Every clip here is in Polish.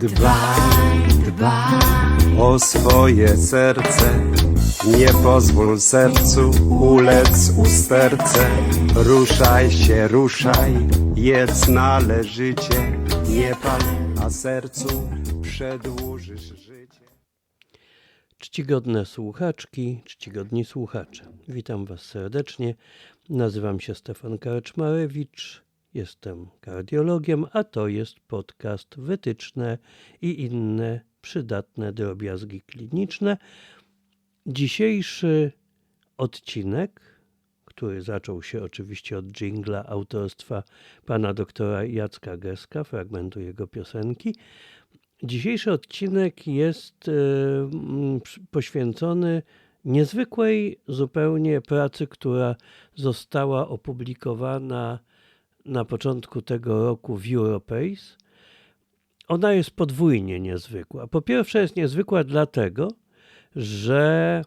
Dbaj, dbaj o swoje serce. Nie pozwól sercu ulec usterce. Ruszaj się, ruszaj, jedz należycie. Nie pal, a sercu przedłużysz życie. Czcigodne słuchaczki, czcigodni słuchacze. Witam Was serdecznie. Nazywam się Stefan Karczmarewicz. Jestem kardiologiem, a to jest podcast Wytyczne i inne przydatne drobiazgi kliniczne. Dzisiejszy odcinek, który zaczął się oczywiście od dżingla autorstwa pana doktora Jacka Geska, fragmentu jego piosenki, Dzisiejszy odcinek jest e, poświęcony niezwykłej zupełnie pracy, która została opublikowana na początku tego roku w Europace. Ona jest podwójnie niezwykła. Po pierwsze, jest niezwykła dlatego, że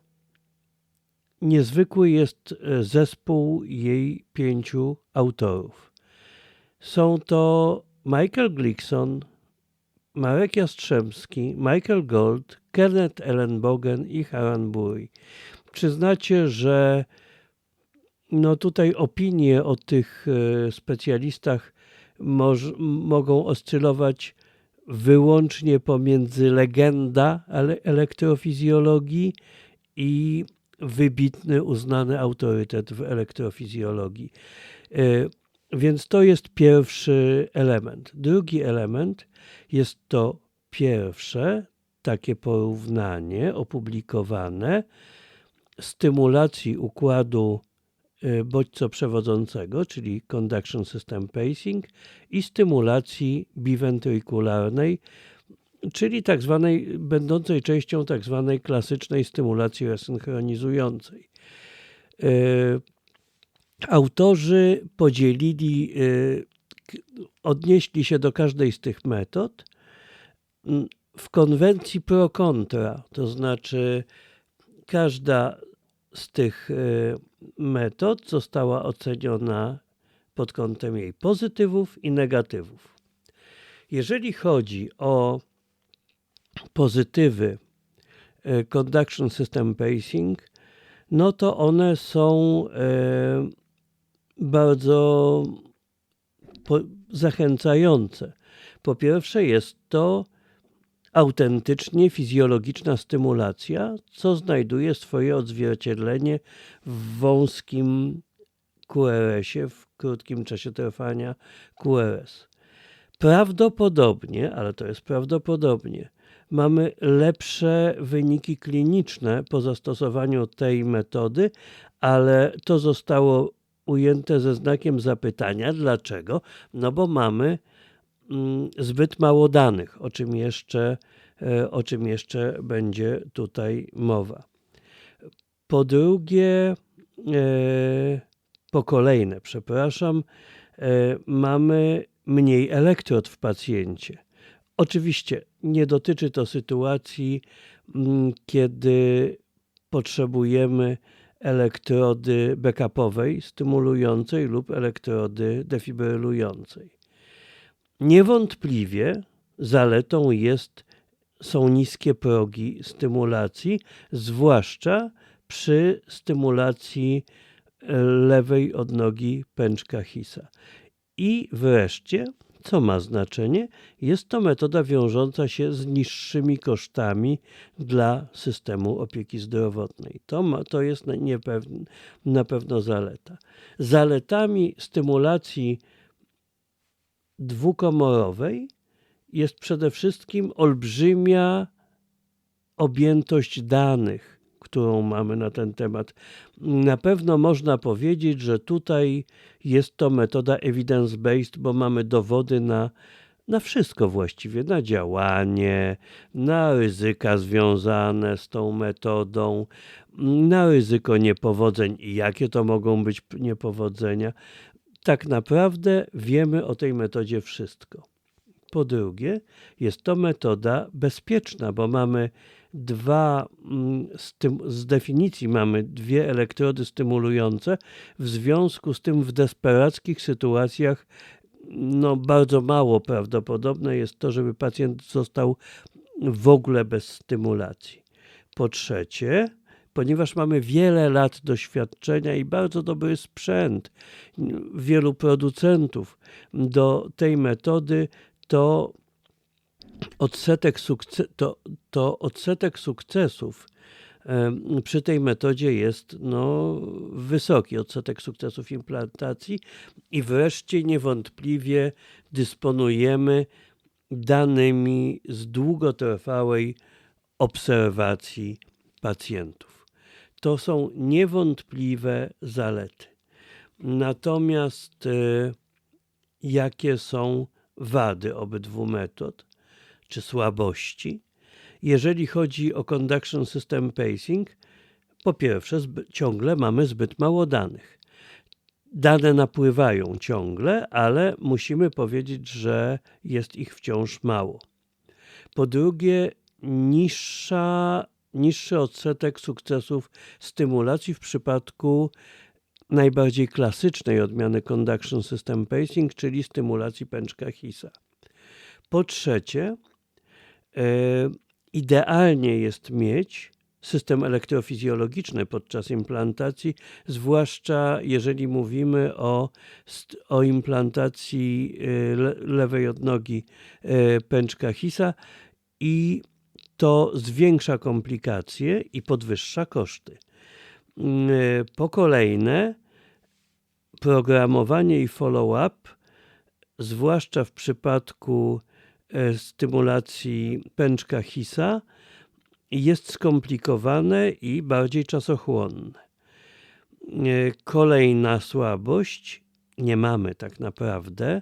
niezwykły jest e, zespół jej pięciu autorów. Są to Michael Glickson, Marek Jastrzębski, Michael Gold, Kenneth Ellenbogen i Haran Buri. Przyznacie, że no tutaj opinie o tych e, specjalistach moż, mogą oscylować wyłącznie pomiędzy legenda ele- elektrofizjologii i wybitny, uznany autorytet w elektrofizjologii. E, Więc to jest pierwszy element. Drugi element jest to pierwsze takie porównanie opublikowane stymulacji układu y, bodźco-przewodzącego, czyli conduction system pacing i stymulacji biwentykularnej, czyli tak zwanej, będącej częścią tak zwanej klasycznej stymulacji resynchronizującej. Y, Autorzy podzielili, y, odnieśli się do każdej z tych metod mm, w konwencji pro-contra, to znaczy każda z tych y, metod została oceniona pod kątem jej pozytywów i negatywów. Jeżeli chodzi o pozytywy y, Conduction System Pacing, no to one są e, bardzo zachęcające. Po pierwsze, jest to autentycznie fizjologiczna stymulacja, co znajduje swoje odzwierciedlenie w wąskim QRS-ie, w krótkim czasie trwania QRS. Prawdopodobnie, ale to jest prawdopodobnie, mamy lepsze wyniki kliniczne po zastosowaniu tej metody, ale to zostało ujęte ze znakiem zapytania. Dlaczego? No bo mamy zbyt mało danych, o czym jeszcze, e, o czym jeszcze będzie tutaj mowa. Po drugie, e, po kolejne, przepraszam, e, mamy mniej elektrod w pacjencie. Oczywiście nie dotyczy to sytuacji, mm, kiedy potrzebujemy elektrody backupowej, stymulującej lub elektrody defibrylującej. Niewątpliwie zaletą jest, są niskie progi stymulacji, zwłaszcza przy stymulacji e, lewej odnogi pęczka Hisa. I wreszcie, co ma znaczenie, jest to metoda wiążąca się z niższymi kosztami dla systemu opieki zdrowotnej. To, ma, to jest na, pewno zaleta. Zaletami stymulacji dwukomorowej jest przede wszystkim olbrzymia objętość danych, którą mamy na ten temat. Na pewno można powiedzieć, że tutaj jest to metoda evidence-based, bo mamy dowody na, na wszystko właściwie, na działanie, na ryzyka związane z tą metodą, na ryzyko niepowodzeń i jakie to mogą być niepowodzenia. Tak naprawdę wiemy o tej metodzie wszystko. Po drugie, jest to metoda bezpieczna, bo mamy dwa, mm, stym- z definicji mamy dwie elektrody stymulujące, w związku z tym w desperackich sytuacjach no, bardzo mało prawdopodobne jest to, żeby pacjent został w ogóle bez stymulacji. Po trzecie, ponieważ mamy wiele lat doświadczenia i bardzo dobry sprzęt wielu producentów do tej metody, to odsetek, to, to odsetek sukcesów przy tej metodzie jest no, wysoki, odsetek sukcesów implantacji i wreszcie niewątpliwie dysponujemy danymi z długotrwałej obserwacji pacjentów. To są niewątpliwe zalety. Natomiast e, jakie są wady obydwu metod, czy słabości? Jeżeli chodzi o Conduction System Pacing, po pierwsze, ciągle mamy zbyt mało danych. Dane napływają ciągle, ale musimy powiedzieć, że jest ich wciąż mało. Po drugie, niższa, niższy odsetek sukcesów stymulacji w przypadku najbardziej klasycznej odmiany Conduction System Pacing, czyli stymulacji pęczka Hisa. Po trzecie, e, idealnie jest mieć system elektrofizjologiczny podczas implantacji, zwłaszcza jeżeli mówimy o, o implantacji e, le, lewej odnogi e, pęczka Hisa i to zwiększa komplikacje i podwyższa koszty. Mm, Po kolejne, programowanie i follow-up, zwłaszcza w przypadku e, stymulacji pęczka Hisa, jest skomplikowane i bardziej czasochłonne. E, Kolejna słabość, nie mamy tak naprawdę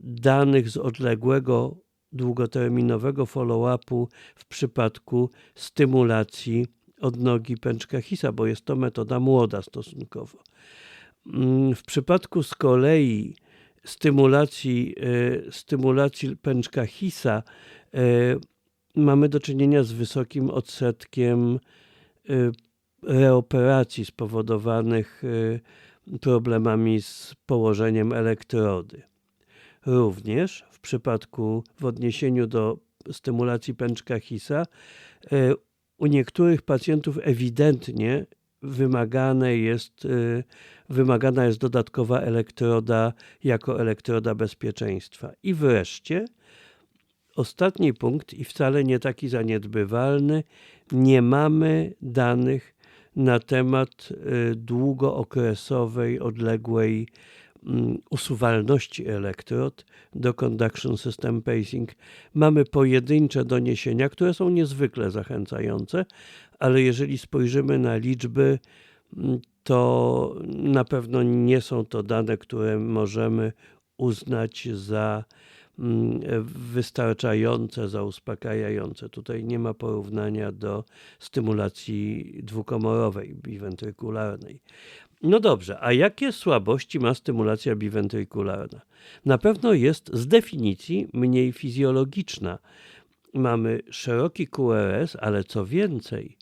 danych z odległego długoterminowego follow-upu w przypadku stymulacji odnogi pęczka Hisa, bo jest to metoda młoda stosunkowo. Mm, W przypadku z kolei stymulacji, e, stymulacji pęczka Hisa e, mamy do czynienia z wysokim odsetkiem e, reoperacji spowodowanych problemami z położeniem elektrody. Również w przypadku, w odniesieniu do stymulacji pęczka Hisa, e, u niektórych pacjentów ewidentnie wymagane jest, e, wymagana jest dodatkowa elektroda jako elektroda bezpieczeństwa. I wreszcie ostatni punkt i wcale nie taki zaniedbywalny, nie mamy danych na temat e, długookresowej, odległej usuwalności elektrod do Conduction System Pacing. Mamy pojedyncze doniesienia, które są niezwykle zachęcające, ale jeżeli spojrzymy na liczby, mm, to na pewno nie są to dane, które możemy uznać za mm, wystarczające, za uspokajające. Tutaj nie ma porównania do stymulacji dwukomorowej, biwentrykularnej. No dobrze, a jakie słabości ma stymulacja biwentrykularna? Na pewno jest z definicji mniej fizjologiczna. Mamy szeroki QRS, ale co więcej,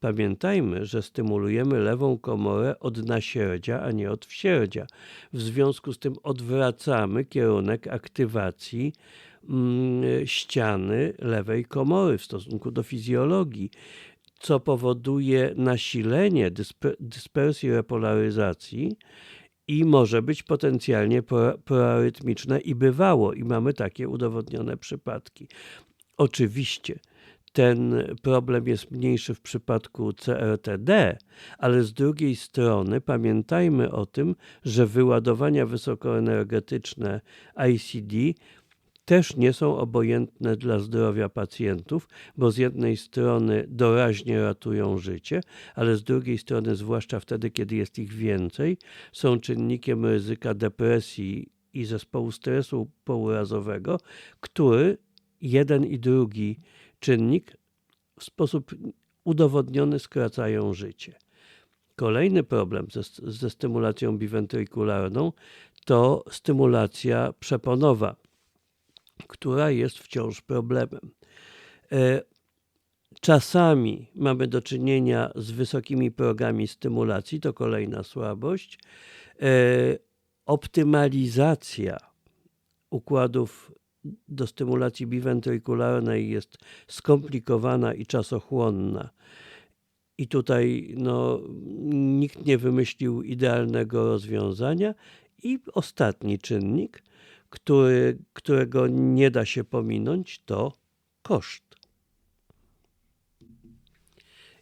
pamiętajmy, że stymulujemy lewą komorę od nasierdzia, a nie od wsierdzia. W związku z tym odwracamy kierunek aktywacji mm, ściany lewej komory w stosunku do fizjologii co powoduje nasilenie dyspe- dyspersji repolaryzacji i może być potencjalnie pro- proarytmiczne i bywało, i mamy takie udowodnione przypadki. Oczywiście ten problem jest mniejszy w przypadku CRTD, ale z drugiej strony pamiętajmy o tym, że wyładowania wysokoenergetyczne ICD też nie są obojętne dla zdrowia pacjentów, bo z jednej strony doraźnie ratują życie, ale z drugiej strony, zwłaszcza wtedy, kiedy jest ich więcej, są czynnikiem ryzyka depresji i zespołu stresu pourazowego, który jeden i drugi czynnik w sposób udowodniony skracają życie. Kolejny problem ze, ze stymulacją biwentrykularną to stymulacja przeponowa która jest wciąż problemem. E, Czasami mamy do czynienia z wysokimi progami stymulacji, to kolejna słabość. E, Optymalizacja układów do stymulacji biwentykularnej jest skomplikowana i czasochłonna. I tutaj no, nikt nie wymyślił idealnego rozwiązania. I ostatni czynnik, który, którego nie da się pominąć, to koszt.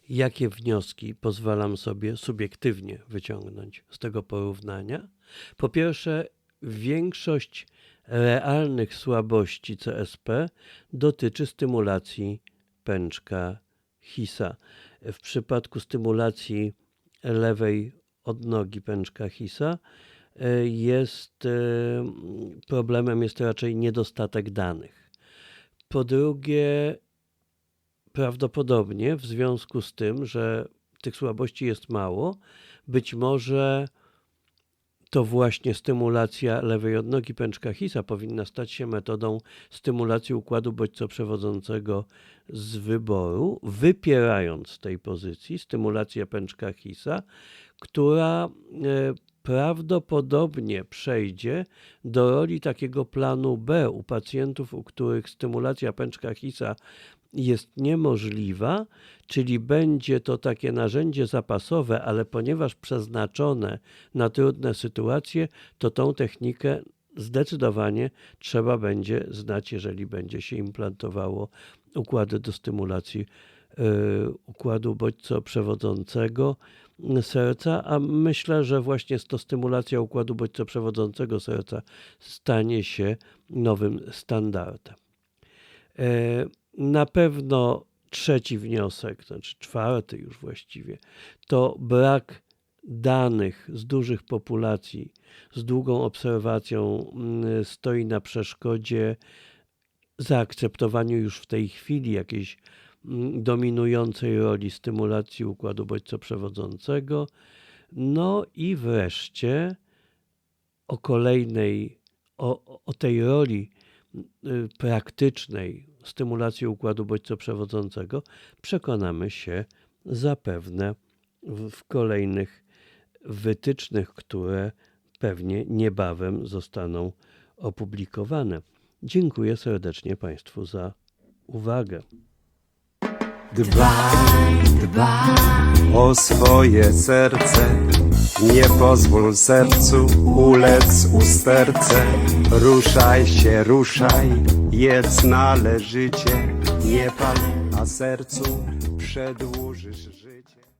Jakie wnioski pozwalam sobie subiektywnie wyciągnąć z tego porównania? Po pierwsze, większość realnych słabości CSP dotyczy stymulacji pęczka Hisa. W przypadku stymulacji lewej odnogi pęczka Hisa jest e, problemem jest raczej niedostatek danych. Po drugie, prawdopodobnie w związku z tym, że tych słabości jest mało, być może to właśnie stymulacja lewej odnogi pęczka Hisa powinna stać się metodą stymulacji układu bodźco-przewodzącego z wyboru, wypierając z tej pozycji stymulację pęczka Hisa, która e, prawdopodobnie przejdzie do roli takiego planu B u pacjentów, u których stymulacja pęczka Hisa jest niemożliwa, czyli będzie to takie narzędzie zapasowe, ale ponieważ przeznaczone na trudne sytuacje, to tą technikę zdecydowanie trzeba będzie znać, jeżeli będzie się implantowało układy do stymulacji y, układu bodźco-przewodzącego serca, a myślę, że właśnie to stymulacja układu bodźco-przewodzącego serca stanie się nowym standardem. E, Na pewno trzeci wniosek, znaczy czwarty już właściwie, to brak danych z dużych populacji, z długą obserwacją mm, stoi na przeszkodzie zaakceptowaniu już w tej chwili jakiejś dominującej roli stymulacji układu bodźco-przewodzącego. No i wreszcie o kolejnej, o, o tej roli y, praktycznej stymulacji układu bodźco-przewodzącego przekonamy się zapewne w kolejnych wytycznych, które pewnie niebawem zostaną opublikowane. Dziękuję serdecznie Państwu za uwagę. Dbaj, dbaj o swoje serce. Nie pozwól sercu ulec usterce. Ruszaj się, ruszaj, jedz należycie. Nie pal, a sercu przedłużysz życie.